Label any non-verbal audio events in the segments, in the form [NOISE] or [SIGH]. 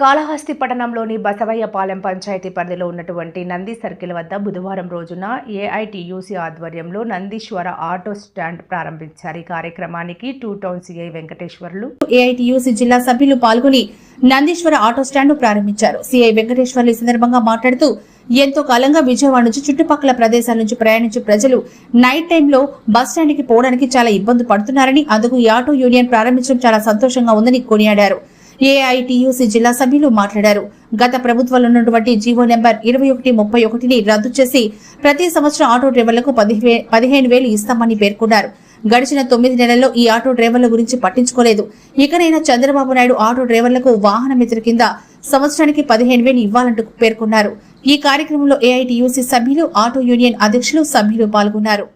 కాళహస్తి పట్టణంలోని బసవయ్యపాలెం పంచాయతీ పరిధిలో ఉన్నటువంటి నంది సర్కిల్ వద్ద బుధవారం రోజున ఏఐటియూసీ ఆధ్వర్యంలో నందీశ్వర ఆటో స్టాండ్ ప్రారంభించారు. ఈ కార్యక్రమానికి two town CI Venkateswarlu AITUC జిల్లా సభ్యులు పాల్గొని నందీశ్వర ఆటో స్టాండ్ ప్రారంభించారు. సిఐ వెంకటేశ్వర్లు ఈ సందర్భంగా మాట్లాడుతూ ఎంతో కాలంగా విజయవాడ నుంచి చుట్టుపక్కల ప్రదేశాల నుంచి ప్రయాణించే ప్రజలు నైట్ టైంలో బస్ స్టాండ్కి పోవడానికి చాలా ఇబ్బంది పడుతున్నారని అందుకు ఈ ఆటో యూనియన్ ప్రారంభించడం చాలా సంతోషంగా ఉందని కొనియాడారు. ఏఐటియుసి జిల్లా సభ్యులు మాట్లాడారు. గత ప్రభుత్వంలో ఉన్నటువంటి జీవో నెంబర్ ఇరవై ఒకటి ముప్పై ఒకటిని రద్దు చేసి ప్రతి సంవత్సరం ఆటో డ్రైవర్లకు పదిహే- పదిహేను వేలు ఇస్తామని పేర్కొన్నారు. గడిచిన తొమ్మిది నెలల్లో ఈ ఆటో డ్రైవర్ల గురించి పట్టించుకోలేదు. ఇకనైనా చంద్రబాబు నాయుడు ఆటో డ్రైవర్లకు వాహన మిత్ర కింద సంవత్సరానికి పదిహేను వేలు ఇవ్వాలంటూ పేర్కొన్నారు. ఈ కార్యక్రమంలో ఏఐటియుసి సభ్యులు ఆటో యూనియన్ అధ్యక్షులు సభ్యులు పాల్గొన్నారు.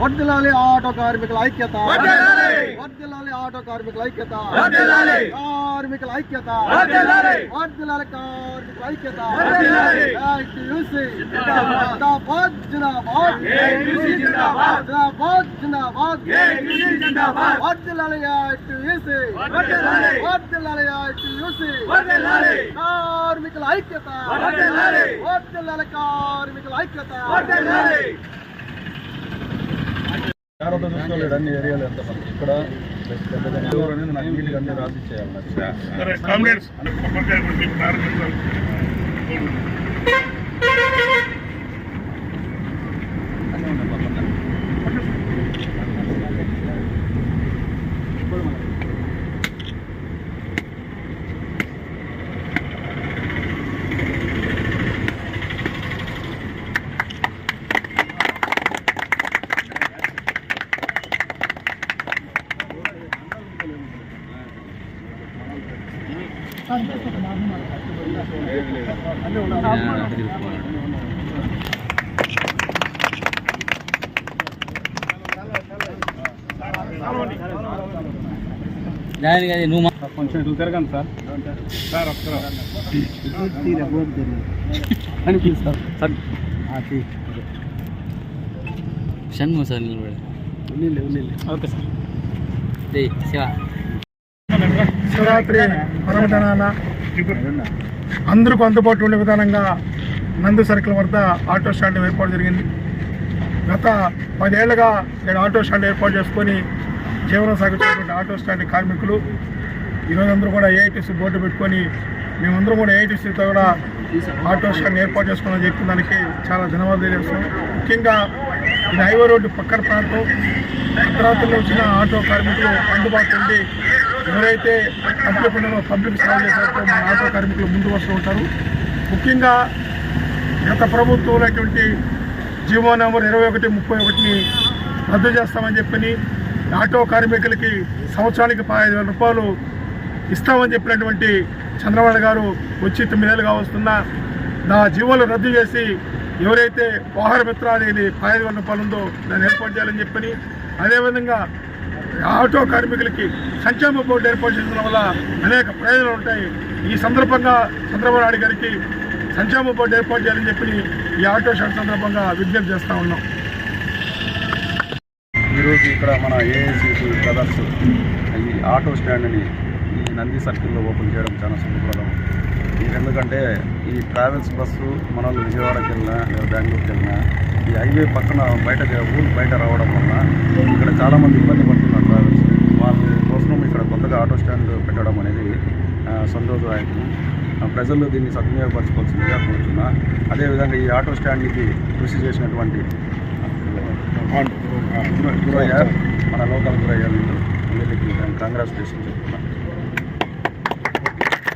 వర్దిలాలి ఆటో కార్మికుల ఐక్యత వర్ధిల్లాలి! వర్దిలాలి ఆటో కార్మికుల ఐక్యత వర్ధిల్లాలి! కార్మికుల ఐక్యత వర్ధిల్లాలి! వర్దిలాలి కార్మికుల ఐక్యత వర్ధిల్లాలి! ఐటీయూసీ జిందాబాద్! జిందాబాద్ జిందాబాద్ ఏఐటీయూసీ జిందాబాద్! జిందాబాద్ జిందాబాద్ ఏఐటీయూసీ జిందాబాద్! వర్దిలాలి ఐటీయూసీ కార్మికుల ఐక్యత వర్ధిల్లాలి! కార్మికుల ఐక్యత అన్ని ఏరియాలు ఎంత ఇక్కడ అనేది నాకు అన్ని రాసి చేయాలి నాకు. సరే కామ్రేడ్స్ అన్నీ ఉన్నాయి పక్కన. కొంచెం ఇట్లా తిరగండి సార్. సార్ [LAUGHS] అనిపిస్తారు సార్ షణ్ము సార్ నిలబడి ఓకే సార్. దే శివ. శివరాత్రి పర్వదినాన అందరికీ అందుబాటులో ఉండే విధానంగా నందు సర్కిల్ వద్ద ఆటో స్టాండ్ ఏర్పాటు జరిగింది. గత పదేళ్ళుగా నేను ఆటో స్టాండ్ ఏర్పాటు చేసుకొని జీవనం సాగుతున్నటువంటి ఆటో స్టాండ్ కార్మికులు ఈరోజు అందరూ కూడా ఏఐటీసీ బోర్డు పెట్టుకొని మేమందరూ కూడా ఏఐటీసీతో కూడా ఆటో స్టాండ్ ఏర్పాటు చేసుకోవాలని చెప్పిన దానికి చాలా ధన్యవాదాలు తెలియజేస్తున్నాం. ముఖ్యంగా ఇది హైవే రోడ్డు పక్కన ప్రాంతం అర్ధరాత్రిలో వచ్చిన ఆటో కార్మికులు అందుబాటులో ఉండి ఎవరైతే పబ్లిక్ పబ్లిక్ సేవ చేసేటప్పుడు మన ఆటో కార్మికులు ముందు వస్తూ ఉంటారు. ముఖ్యంగా గత ప్రభుత్వం ఉన్నటువంటి జీవో నెంబర్ ఇరవై ఒకటి ముప్పై ఒకటిని రద్దు చేస్తామని చెప్పని ఆటో కార్మికులకి సంవత్సరానికి పదహైదు వేల రూపాయలు ఇస్తామని చెప్పినటువంటి చంద్రబాబు గారు వచ్చి తొమ్మిదేళ్ళుగా వస్తున్న నా జీవోలు రద్దు చేసి ఎవరైతే వాహన మిత్ర అనేది పదహైదు వేల రూపాయలు ఉందో దాన్ని ఏర్పాటు చేయాలని చెప్పని అదేవిధంగా ఆటో కార్మికులకి సంక్షేమ బోర్డు ఏర్పాటు చేయడం వల్ల అనేక ప్రయోజనాలు ఉంటాయి. ఈ సందర్భంగా చంద్రబాబు నాయుడు గారికి సంక్షేమ బోర్డు ఏర్పాటు చేయాలని చెప్పి ఈ ఆటో షాట్ సందర్భంగా విజ్ఞప్తి చేస్తా ఉన్నాం. ఈరోజు ఇక్కడ మన ఏఐసిసి బ్రదర్స్ ఈ ఆటో స్టాండ్ని ఈ నంది సర్కిల్లో ఓపెన్ చేయడం చాలా శుభప్రదం. ఎందుకంటే ఈ ట్రావెల్స్ బస్సు మన విజయవాడకి వెళ్ళినా లేదా బెంగళూరుకి వెళ్ళినా ఈ హైవే పక్కన బయట ఊరు బయట రావడం వల్ల ఇక్కడ చాలామంది ఇబ్బంది పడుతున్నారు ట్రావెల్స్. వాళ్ళ కోసం ఇక్కడ కొత్తగా ఆటో స్టాండ్ పెట్టడం అనేది సంతోషదాయకం. ప్రజలు దీన్ని సద్వినియోగపరచుకోవాల్సిందిగా కోరుతున్నా అదేవిధంగా ఈ ఆటో స్టాండ్కి కృషి చేసినటువంటి గురయ్య మన లోకల్ గురయ్య వీళ్ళు. వీళ్ళకి కంగ్రాచులేషన్ చెప్తున్నాను